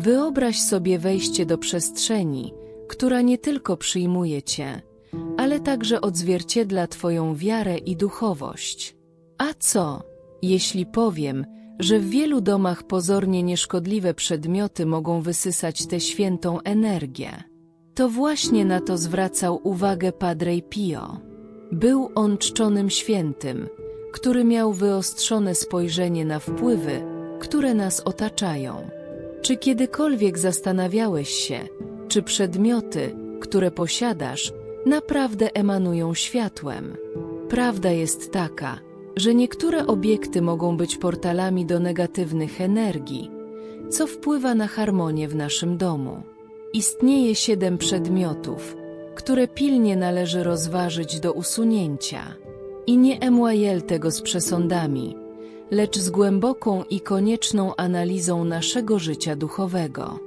Wyobraź sobie wejście do przestrzeni, która nie tylko przyjmuje cię, ale także odzwierciedla twoją wiarę i duchowość. A co, jeśli powiem, że w wielu domach pozornie nieszkodliwe przedmioty mogą wysysać tę świętą energię? To właśnie na to zwracał uwagę Padre Pio. Był on czczonym świętym, który miał wyostrzone spojrzenie na wpływy, które nas otaczają. Czy kiedykolwiek zastanawiałeś się, czy przedmioty, które posiadasz, naprawdę emanują światłem? Prawda jest taka, że niektóre obiekty mogą być portalami do negatywnych energii, co wpływa na harmonię w naszym domu. Istnieje siedem przedmiotów, które pilnie należy rozważyć do usunięcia. I nie emłajel tego z przesądami, lecz z głęboką i konieczną analizą naszego życia duchowego.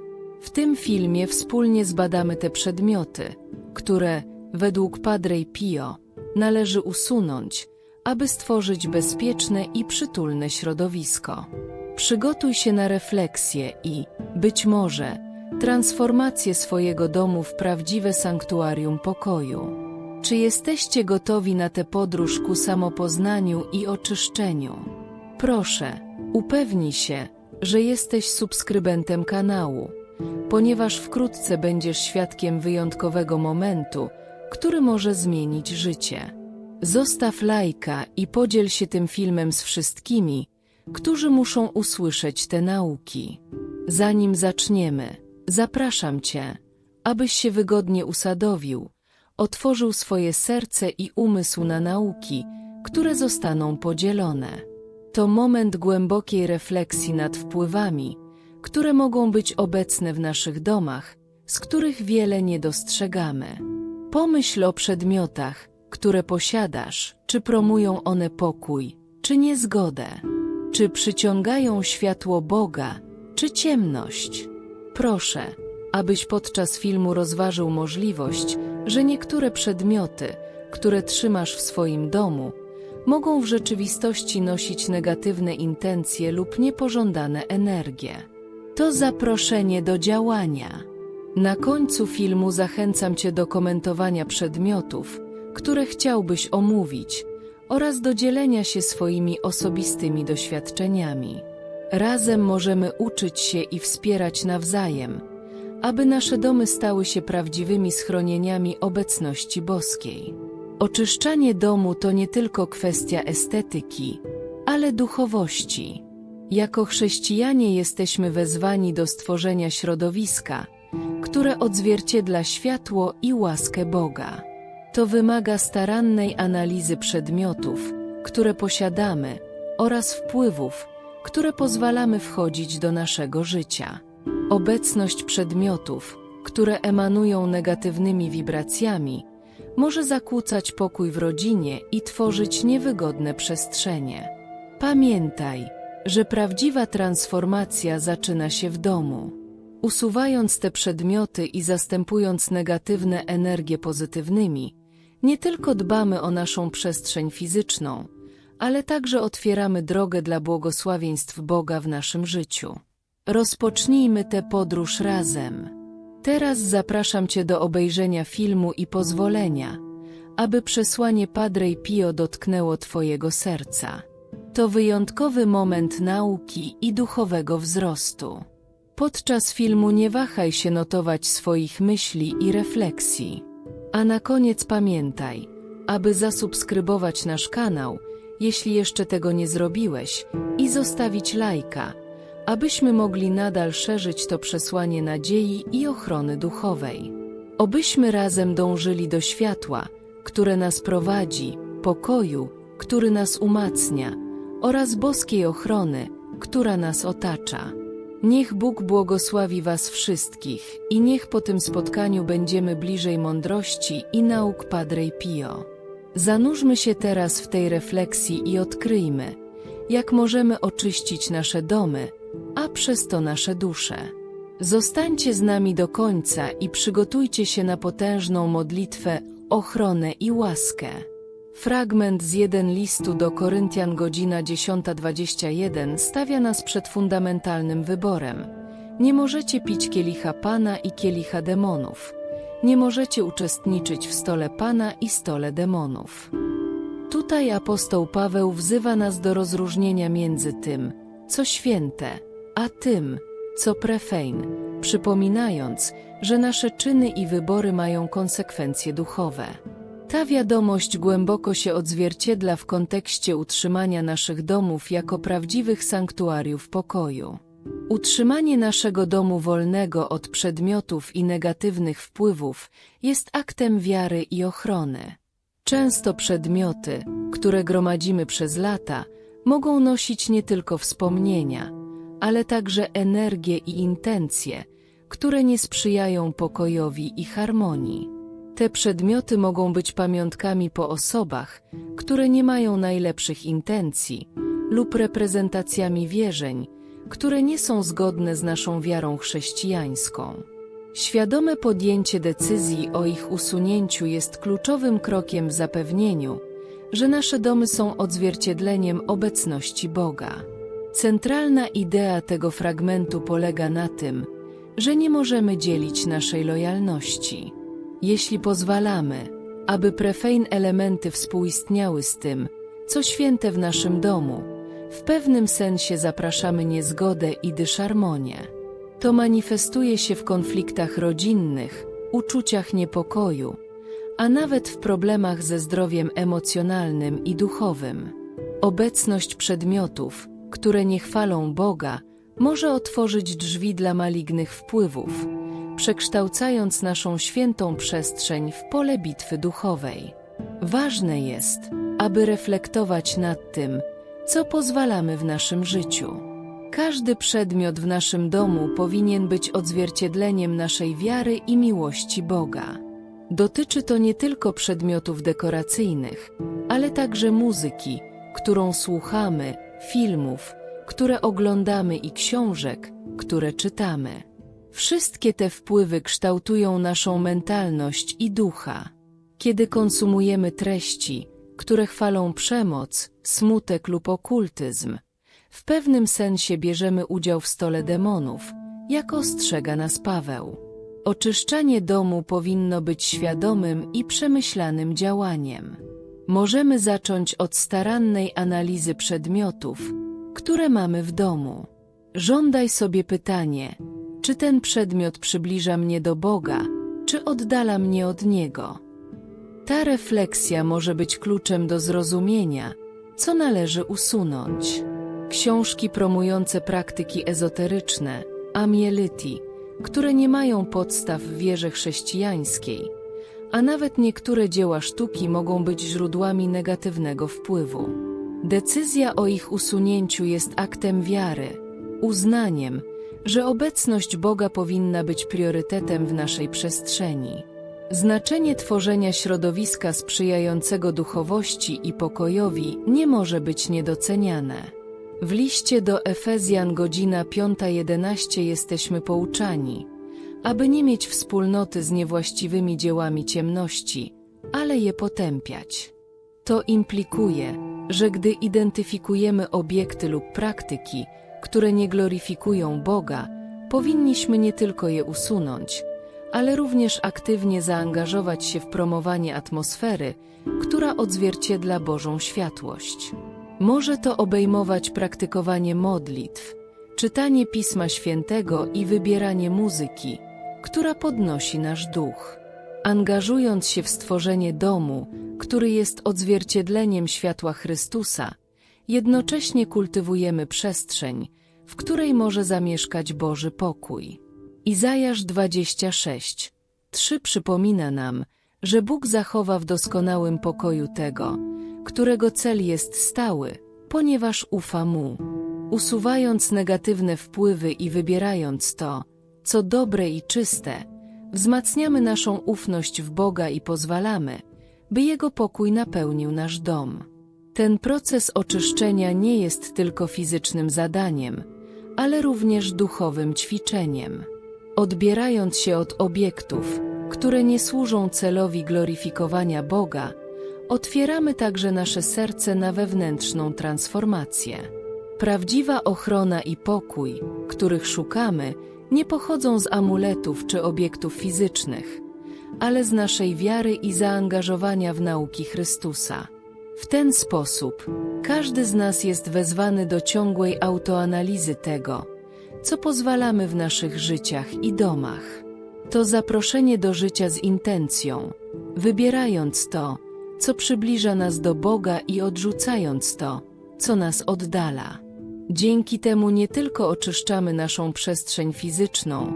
W tym filmie wspólnie zbadamy te przedmioty, które, według Padre Pio, należy usunąć, aby stworzyć bezpieczne i przytulne środowisko. Przygotuj się na refleksję i, być może, transformację swojego domu w prawdziwe sanktuarium pokoju. Czy jesteście gotowi na tę podróż ku samopoznaniu i oczyszczeniu? Proszę, upewnij się, że jesteś subskrybentem kanału, ponieważ wkrótce będziesz świadkiem wyjątkowego momentu, który może zmienić życie. Zostaw lajka i podziel się tym filmem z wszystkimi, którzy muszą usłyszeć te nauki. Zanim zaczniemy, zapraszam Cię, abyś się wygodnie usadowił, otworzył swoje serce i umysł na nauki, które zostaną podzielone. To moment głębokiej refleksji nad wpływami, które mogą być obecne w naszych domach, z których wiele nie dostrzegamy. Pomyśl o przedmiotach, które posiadasz, czy promują one pokój, czy niezgodę, czy przyciągają światło Boga, czy ciemność. Proszę, abyś podczas filmu rozważył możliwość, że niektóre przedmioty, które trzymasz w swoim domu, mogą w rzeczywistości nosić negatywne intencje lub niepożądane energie. To zaproszenie do działania. Na końcu filmu zachęcam Cię do komentowania przedmiotów, które chciałbyś omówić, oraz do dzielenia się swoimi osobistymi doświadczeniami. Razem możemy uczyć się i wspierać nawzajem, aby nasze domy stały się prawdziwymi schronieniami obecności boskiej. Oczyszczanie domu to nie tylko kwestia estetyki, ale duchowości. Jako chrześcijanie jesteśmy wezwani do stworzenia środowiska, które odzwierciedla światło i łaskę Boga. To wymaga starannej analizy przedmiotów, które posiadamy, oraz wpływów, które pozwalamy wchodzić do naszego życia. Obecność przedmiotów, które emanują negatywnymi wibracjami, może zakłócać pokój w rodzinie i tworzyć niewygodne przestrzenie. Pamiętaj, że prawdziwa transformacja zaczyna się w domu. Usuwając te przedmioty i zastępując negatywne energie pozytywnymi, nie tylko dbamy o naszą przestrzeń fizyczną, ale także otwieramy drogę dla błogosławieństw Boga w naszym życiu. Rozpocznijmy tę podróż razem. Teraz zapraszam Cię do obejrzenia filmu i pozwolenia, aby przesłanie Padre Pio dotknęło Twojego serca. To wyjątkowy moment nauki i duchowego wzrostu. Podczas filmu nie wahaj się notować swoich myśli i refleksji. A na koniec pamiętaj, aby zasubskrybować nasz kanał, jeśli jeszcze tego nie zrobiłeś, i zostawić lajka, abyśmy mogli nadal szerzyć to przesłanie nadziei i ochrony duchowej. Obyśmy razem dążyli do światła, które nas prowadzi, pokoju, który nas umacnia, oraz boskiej ochrony, która nas otacza. Niech Bóg błogosławi Was wszystkich i niech po tym spotkaniu będziemy bliżej mądrości i nauk Padre Pio. Zanurzmy się teraz w tej refleksji i odkryjmy, jak możemy oczyścić nasze domy, a przez to nasze dusze. Zostańcie z nami do końca i przygotujcie się na potężną modlitwę, ochronę i łaskę. Fragment z jeden listu do Koryntian godzina 10.21 stawia nas przed fundamentalnym wyborem. Nie możecie pić kielicha Pana i kielicha demonów. Nie możecie uczestniczyć w stole Pana i stole demonów. Tutaj apostoł Paweł wzywa nas do rozróżnienia między tym, co święte, a tym, co prefejn, przypominając, że nasze czyny i wybory mają konsekwencje duchowe. Ta wiadomość głęboko się odzwierciedla w kontekście utrzymania naszych domów jako prawdziwych sanktuariów pokoju. Utrzymanie naszego domu wolnego od przedmiotów i negatywnych wpływów jest aktem wiary i ochrony. Często przedmioty, które gromadzimy przez lata, mogą nosić nie tylko wspomnienia, ale także energię i intencje, które nie sprzyjają pokojowi i harmonii. Te przedmioty mogą być pamiątkami po osobach, które nie mają najlepszych intencji, lub reprezentacjami wierzeń, które nie są zgodne z naszą wiarą chrześcijańską. Świadome podjęcie decyzji o ich usunięciu jest kluczowym krokiem w zapewnieniu, że nasze domy są odzwierciedleniem obecności Boga. Centralna idea tego fragmentu polega na tym, że nie możemy dzielić naszej lojalności. Jeśli pozwalamy, aby prefejn elementy współistniały z tym, co święte w naszym domu, w pewnym sensie zapraszamy niezgodę i dysharmonię. To manifestuje się w konfliktach rodzinnych, uczuciach niepokoju, a nawet w problemach ze zdrowiem emocjonalnym i duchowym. Obecność przedmiotów, które nie chwalą Boga, może otworzyć drzwi dla malignych wpływów, przekształcając naszą świętą przestrzeń w pole bitwy duchowej. Ważne jest, aby reflektować nad tym, co pozwalamy w naszym życiu. Każdy przedmiot w naszym domu powinien być odzwierciedleniem naszej wiary i miłości Boga. Dotyczy to nie tylko przedmiotów dekoracyjnych, ale także muzyki, którą słuchamy, filmów, które oglądamy i książek, które czytamy. Wszystkie te wpływy kształtują naszą mentalność i ducha. Kiedy konsumujemy treści, które chwalą przemoc, smutek lub okultyzm, w pewnym sensie bierzemy udział w stole demonów, jak ostrzega nas Paweł. Oczyszczanie domu powinno być świadomym i przemyślanym działaniem. Możemy zacząć od starannej analizy przedmiotów, które mamy w domu. Żądaj sobie pytanie, czy ten przedmiot przybliża mnie do Boga, czy oddala mnie od Niego. Ta refleksja może być kluczem do zrozumienia, co należy usunąć. Książki promujące praktyki ezoteryczne, amielyti, które nie mają podstaw w wierze chrześcijańskiej, a nawet niektóre dzieła sztuki mogą być źródłami negatywnego wpływu. Decyzja o ich usunięciu jest aktem wiary, uznaniem, że obecność Boga powinna być priorytetem w naszej przestrzeni. Znaczenie tworzenia środowiska sprzyjającego duchowości i pokojowi nie może być niedoceniane. W liście do Efezjan godzina 5.11 jesteśmy pouczani, aby nie mieć wspólnoty z niewłaściwymi dziełami ciemności, ale je potępiać. To implikuje, że gdy identyfikujemy obiekty lub praktyki, które nie gloryfikują Boga, powinniśmy nie tylko je usunąć, ale również aktywnie zaangażować się w promowanie atmosfery, która odzwierciedla Bożą światłość. Może to obejmować praktykowanie modlitw, czytanie Pisma Świętego i wybieranie muzyki, która podnosi nasz duch. Angażując się w stworzenie domu, który jest odzwierciedleniem światła Chrystusa, jednocześnie kultywujemy przestrzeń, w której może zamieszkać Boży pokój. Izajasz 26. 3 przypomina nam, że Bóg zachowa w doskonałym pokoju tego, którego cel jest stały, ponieważ ufa Mu. Usuwając negatywne wpływy i wybierając to, co dobre i czyste, wzmacniamy naszą ufność w Boga i pozwalamy, by Jego pokój napełnił nasz dom. Ten proces oczyszczenia nie jest tylko fizycznym zadaniem, ale również duchowym ćwiczeniem. Odbierając się od obiektów, które nie służą celowi gloryfikowania Boga, otwieramy także nasze serce na wewnętrzną transformację. Prawdziwa ochrona i pokój, których szukamy, nie pochodzą z amuletów czy obiektów fizycznych, ale z naszej wiary i zaangażowania w nauki Chrystusa. W ten sposób każdy z nas jest wezwany do ciągłej autoanalizy tego, co pozwalamy w naszych życiach i domach. To zaproszenie do życia z intencją, wybierając to, co przybliża nas do Boga i odrzucając to, co nas oddala. Dzięki temu nie tylko oczyszczamy naszą przestrzeń fizyczną,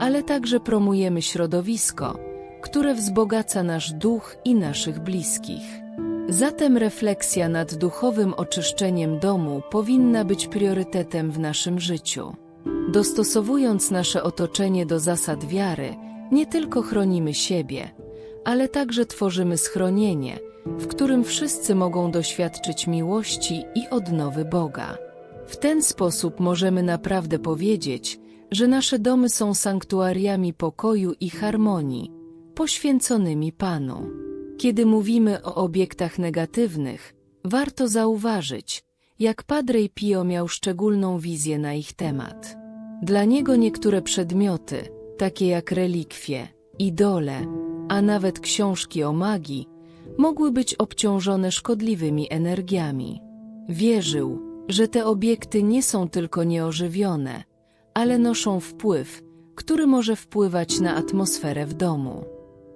ale także promujemy środowisko, które wzbogaca nasz duch i naszych bliskich. Zatem refleksja nad duchowym oczyszczeniem domu powinna być priorytetem w naszym życiu. Dostosowując nasze otoczenie do zasad wiary, nie tylko chronimy siebie, ale także tworzymy schronienie, w którym wszyscy mogą doświadczyć miłości i odnowy Boga. W ten sposób możemy naprawdę powiedzieć, że nasze domy są sanktuariami pokoju i harmonii, poświęconymi Panu. Kiedy mówimy o obiektach negatywnych, warto zauważyć, jak Padre Pio miał szczególną wizję na ich temat. Dla niego niektóre przedmioty, takie jak relikwie, idole, a nawet książki o magii, mogły być obciążone szkodliwymi energiami. Wierzył, że te obiekty nie są tylko nieożywione, ale noszą wpływ, który może wpływać na atmosferę w domu.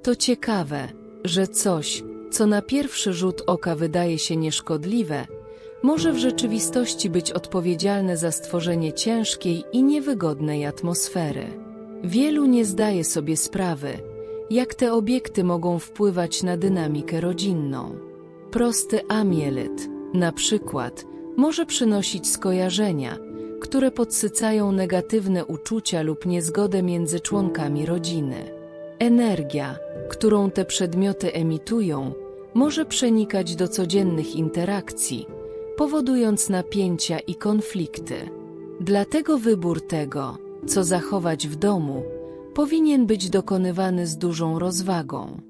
To ciekawe, że coś, co na pierwszy rzut oka wydaje się nieszkodliwe, może w rzeczywistości być odpowiedzialne za stworzenie ciężkiej i niewygodnej atmosfery. Wielu nie zdaje sobie sprawy, jak te obiekty mogą wpływać na dynamikę rodzinną. Prosty amielet, na przykład, może przynosić skojarzenia, które podsycają negatywne uczucia lub niezgodę między członkami rodziny. Energia, którą te przedmioty emitują, może przenikać do codziennych interakcji, powodując napięcia i konflikty. Dlatego wybór tego, co zachować w domu, powinien być dokonywany z dużą rozwagą.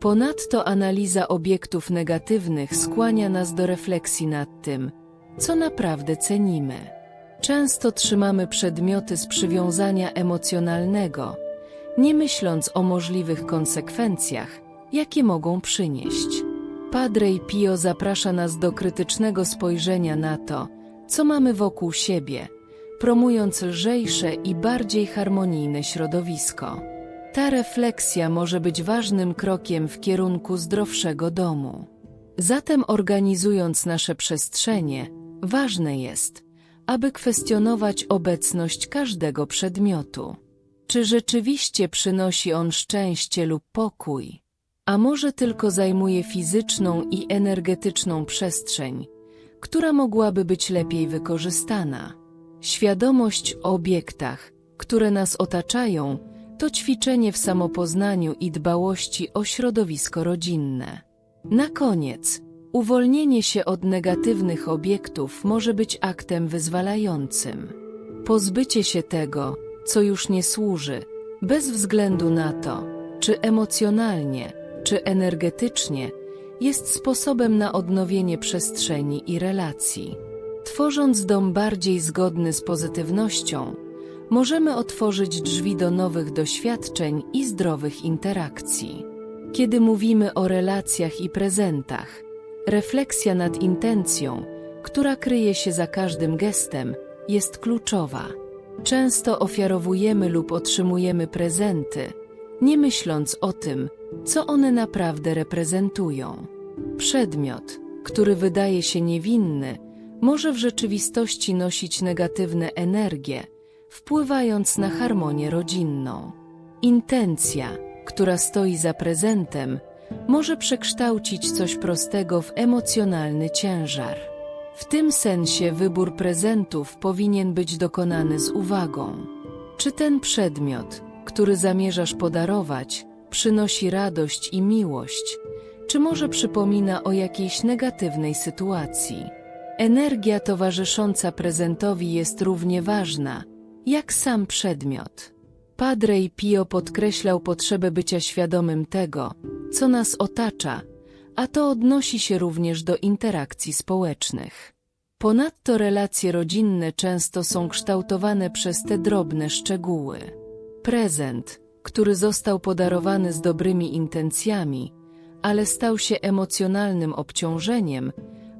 Ponadto analiza obiektów negatywnych skłania nas do refleksji nad tym, co naprawdę cenimy. Często trzymamy przedmioty z przywiązania emocjonalnego, nie myśląc o możliwych konsekwencjach, jakie mogą przynieść. Padre Pio zaprasza nas do krytycznego spojrzenia na to, co mamy wokół siebie, promując lżejsze i bardziej harmonijne środowisko. Ta refleksja może być ważnym krokiem w kierunku zdrowszego domu. Zatem organizując nasze przestrzenie, ważne jest, aby kwestionować obecność każdego przedmiotu. Czy rzeczywiście przynosi on szczęście lub pokój? A może tylko zajmuje fizyczną i energetyczną przestrzeń, która mogłaby być lepiej wykorzystana? Świadomość o obiektach, które nas otaczają, to ćwiczenie w samopoznaniu i dbałości o środowisko rodzinne. Na koniec, uwolnienie się od negatywnych obiektów może być aktem wyzwalającym. Pozbycie się tego, co już nie służy, bez względu na to, czy emocjonalnie, czy energetycznie, jest sposobem na odnowienie przestrzeni i relacji. Tworząc dom bardziej zgodny z pozytywnością, możemy otworzyć drzwi do nowych doświadczeń i zdrowych interakcji. Kiedy mówimy o relacjach i prezentach, refleksja nad intencją, która kryje się za każdym gestem, jest kluczowa. Często ofiarowujemy lub otrzymujemy prezenty, nie myśląc o tym, co one naprawdę reprezentują. Przedmiot, który wydaje się niewinny, może w rzeczywistości nosić negatywne energie, wpływając na harmonię rodzinną. Intencja, która stoi za prezentem, może przekształcić coś prostego w emocjonalny ciężar. W tym sensie wybór prezentów powinien być dokonany z uwagą. Czy ten przedmiot, który zamierzasz podarować, przynosi radość i miłość, czy może przypomina o jakiejś negatywnej sytuacji? Energia towarzysząca prezentowi jest równie ważna, jak sam przedmiot. Padre Pio podkreślał potrzebę bycia świadomym tego, co nas otacza, a to odnosi się również do interakcji społecznych. Ponadto relacje rodzinne często są kształtowane przez te drobne szczegóły. Prezent, który został podarowany z dobrymi intencjami, ale stał się emocjonalnym obciążeniem,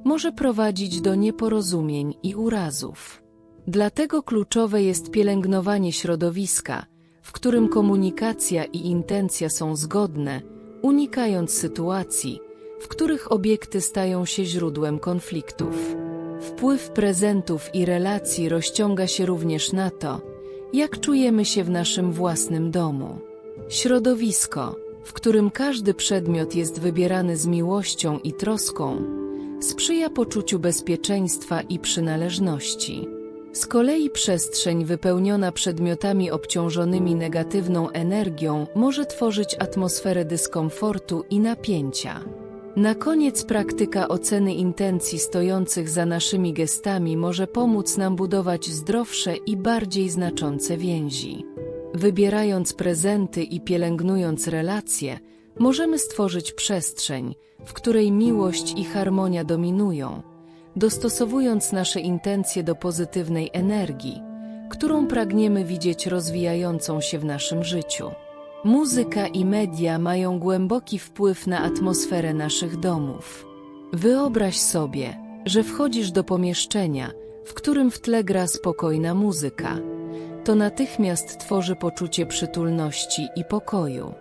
może prowadzić do nieporozumień i urazów. Dlatego kluczowe jest pielęgnowanie środowiska, w którym komunikacja i intencja są zgodne, unikając sytuacji, w których obiekty stają się źródłem konfliktów. Wpływ prezentów i relacji rozciąga się również na to, jak czujemy się w naszym własnym domu. Środowisko, w którym każdy przedmiot jest wybierany z miłością i troską, sprzyja poczuciu bezpieczeństwa i przynależności. Z kolei przestrzeń wypełniona przedmiotami obciążonymi negatywną energią może tworzyć atmosferę dyskomfortu i napięcia. Na koniec praktyka oceny intencji stojących za naszymi gestami może pomóc nam budować zdrowsze i bardziej znaczące więzi. Wybierając prezenty i pielęgnując relacje, możemy stworzyć przestrzeń, w której miłość i harmonia dominują, dostosowując nasze intencje do pozytywnej energii, którą pragniemy widzieć rozwijającą się w naszym życiu. Muzyka i media mają głęboki wpływ na atmosferę naszych domów. Wyobraź sobie, że wchodzisz do pomieszczenia, w którym w tle gra spokojna muzyka. To natychmiast tworzy poczucie przytulności i pokoju.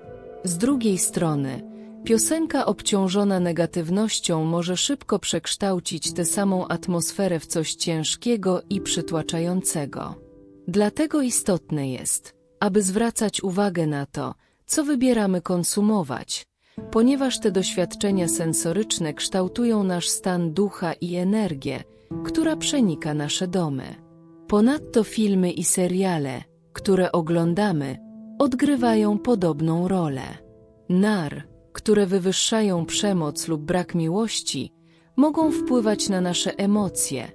Z drugiej strony, piosenka obciążona negatywnością może szybko przekształcić tę samą atmosferę w coś ciężkiego i przytłaczającego. Dlatego istotne jest, aby zwracać uwagę na to, co wybieramy konsumować, ponieważ te doświadczenia sensoryczne kształtują nasz stan ducha i energię, która przenika nasze domy. Ponadto filmy i seriale, które oglądamy, odgrywają podobną rolę. Nar, które wywyższają przemoc lub brak miłości, mogą wpływać na nasze emocje,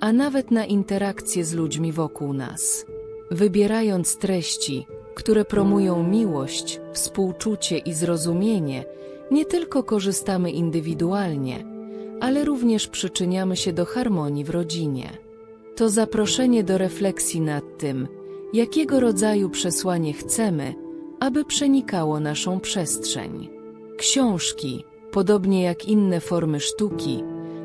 a nawet na interakcje z ludźmi wokół nas. Wybierając treści, które promują miłość, współczucie i zrozumienie, nie tylko korzystamy indywidualnie, ale również przyczyniamy się do harmonii w rodzinie. To zaproszenie do refleksji nad tym, jakiego rodzaju przesłanie chcemy, aby przenikało naszą przestrzeń. Książki, podobnie jak inne formy sztuki,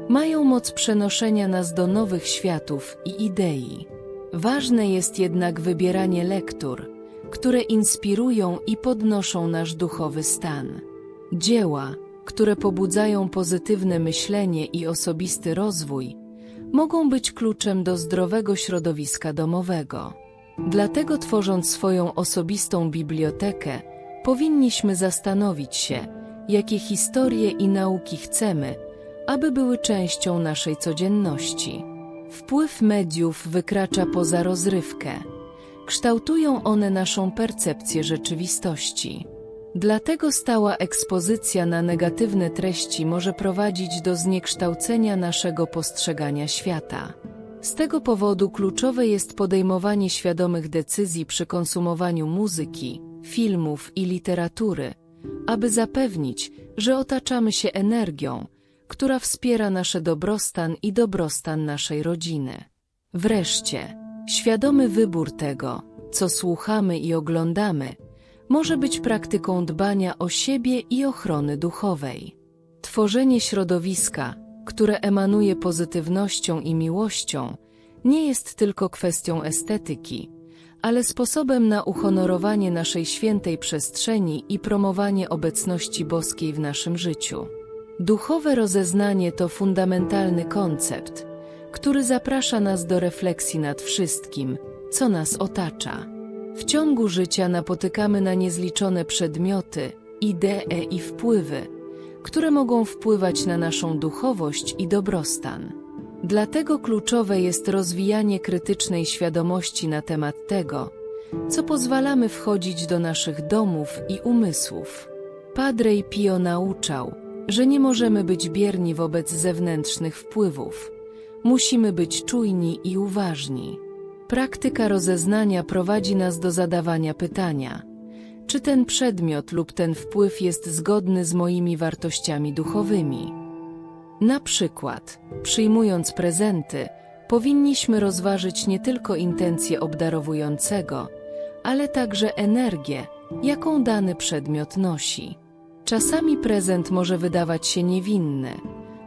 mają moc przenoszenia nas do nowych światów i idei. Ważne jest jednak wybieranie lektur, które inspirują i podnoszą nasz duchowy stan. Dzieła, które pobudzają pozytywne myślenie i osobisty rozwój, mogą być kluczem do zdrowego środowiska domowego. Dlatego tworząc swoją osobistą bibliotekę, powinniśmy zastanowić się, jakie historie i nauki chcemy, aby były częścią naszej codzienności. Wpływ mediów wykracza poza rozrywkę. Kształtują one naszą percepcję rzeczywistości. Dlatego stała ekspozycja na negatywne treści może prowadzić do zniekształcenia naszego postrzegania świata. Z tego powodu kluczowe jest podejmowanie świadomych decyzji przy konsumowaniu muzyki, filmów i literatury, aby zapewnić, że otaczamy się energią, która wspiera nasze dobrostan i dobrostan naszej rodziny. Wreszcie, świadomy wybór tego, co słuchamy i oglądamy, może być praktyką dbania o siebie i ochrony duchowej. Tworzenie środowiska, które emanuje pozytywnością i miłością, nie jest tylko kwestią estetyki, ale sposobem na uhonorowanie naszej świętej przestrzeni i promowanie obecności boskiej w naszym życiu. Duchowe rozeznanie to fundamentalny koncept, który zaprasza nas do refleksji nad wszystkim, co nas otacza. W ciągu życia napotykamy na niezliczone przedmioty, idee i wpływy, które mogą wpływać na naszą duchowość i dobrostan. Dlatego kluczowe jest rozwijanie krytycznej świadomości na temat tego, co pozwalamy wchodzić do naszych domów i umysłów. Padre Pio nauczał, że nie możemy być bierni wobec zewnętrznych wpływów. Musimy być czujni i uważni. Praktyka rozeznania prowadzi nas do zadawania pytania, czy ten przedmiot lub ten wpływ jest zgodny z moimi wartościami duchowymi. Na przykład, przyjmując prezenty, powinniśmy rozważyć nie tylko intencje obdarowującego, ale także energię, jaką dany przedmiot nosi. Czasami prezent może wydawać się niewinny,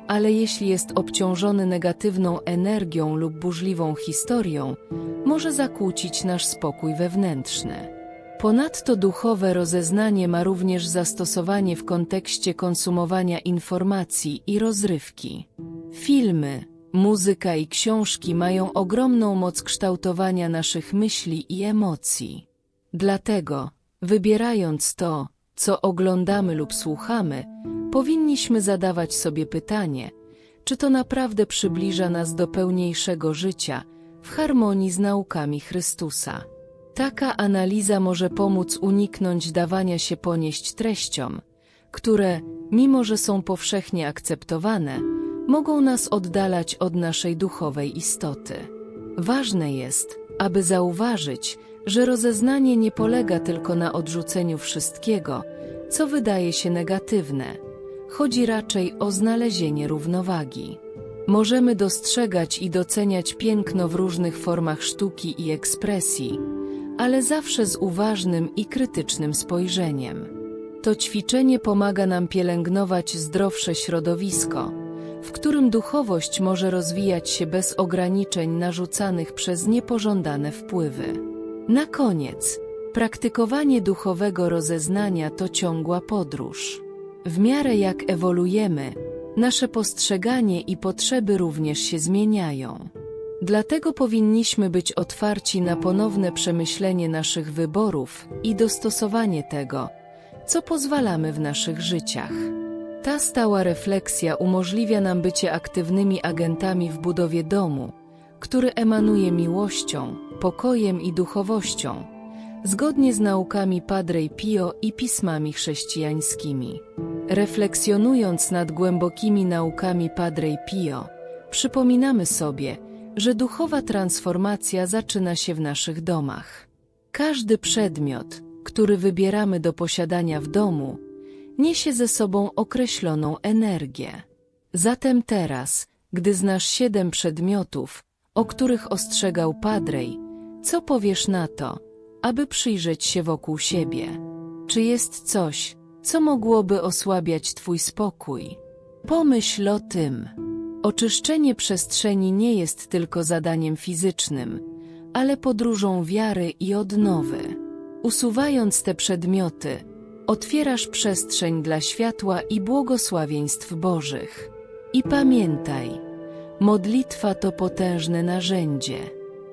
ale jeśli jest obciążony negatywną energią lub burzliwą historią, może zakłócić nasz spokój wewnętrzny. Ponadto duchowe rozeznanie ma również zastosowanie w kontekście konsumowania informacji i rozrywki. Filmy, muzyka i książki mają ogromną moc kształtowania naszych myśli i emocji. Dlatego, wybierając to, co oglądamy lub słuchamy, powinniśmy zadawać sobie pytanie, czy to naprawdę przybliża nas do pełniejszego życia w harmonii z naukami Chrystusa. Taka analiza może pomóc uniknąć dawania się ponieść treściom, które, mimo że są powszechnie akceptowane, mogą nas oddalać od naszej duchowej istoty. Ważne jest, aby zauważyć, że rozeznanie nie polega tylko na odrzuceniu wszystkiego, co wydaje się negatywne. Chodzi raczej o znalezienie równowagi. Możemy dostrzegać i doceniać piękno w różnych formach sztuki i ekspresji, ale zawsze z uważnym i krytycznym spojrzeniem. To ćwiczenie pomaga nam pielęgnować zdrowsze środowisko, w którym duchowość może rozwijać się bez ograniczeń narzucanych przez niepożądane wpływy. Na koniec, praktykowanie duchowego rozeznania to ciągła podróż. W miarę jak ewoluujemy, nasze postrzeganie i potrzeby również się zmieniają. Dlatego powinniśmy być otwarci na ponowne przemyślenie naszych wyborów i dostosowanie tego, co pozwalamy w naszych życiach. Ta stała refleksja umożliwia nam bycie aktywnymi agentami w budowie domu, który emanuje miłością, pokojem i duchowością, zgodnie z naukami Padre Pio i pismami chrześcijańskimi. Refleksjonując nad głębokimi naukami Padre Pio, przypominamy sobie, że duchowa transformacja zaczyna się w naszych domach. Każdy przedmiot, który wybieramy do posiadania w domu, niesie ze sobą określoną energię. Zatem teraz, gdy znasz siedem przedmiotów, o których ostrzegał Padrej, co powiesz na to, aby przyjrzeć się wokół siebie? Czy jest coś, co mogłoby osłabiać Twój spokój? Pomyśl o tym. Oczyszczenie przestrzeni nie jest tylko zadaniem fizycznym, ale podróżą wiary i odnowy. Usuwając te przedmioty, otwierasz przestrzeń dla światła i błogosławieństw Bożych. I pamiętaj, modlitwa to potężne narzędzie.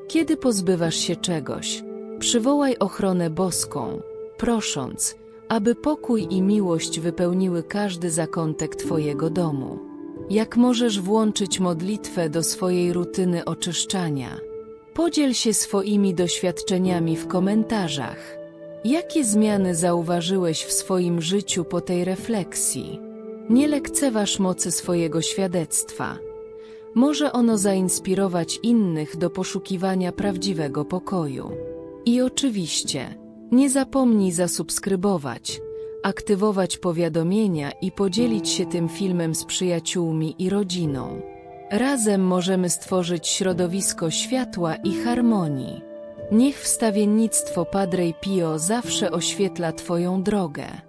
Kiedy pozbywasz się czegoś, przywołaj ochronę boską, prosząc, aby pokój i miłość wypełniły każdy zakątek Twojego domu. Jak możesz włączyć modlitwę do swojej rutyny oczyszczania? Podziel się swoimi doświadczeniami w komentarzach. Jakie zmiany zauważyłeś w swoim życiu po tej refleksji? Nie lekceważ mocy swojego świadectwa. Może ono zainspirować innych do poszukiwania prawdziwego pokoju. I oczywiście, nie zapomnij zasubskrybować, aktywować powiadomienia i podzielić się tym filmem z przyjaciółmi i rodziną. Razem możemy stworzyć środowisko światła i harmonii. Niech wstawiennictwo Padre Pio zawsze oświetla Twoją drogę.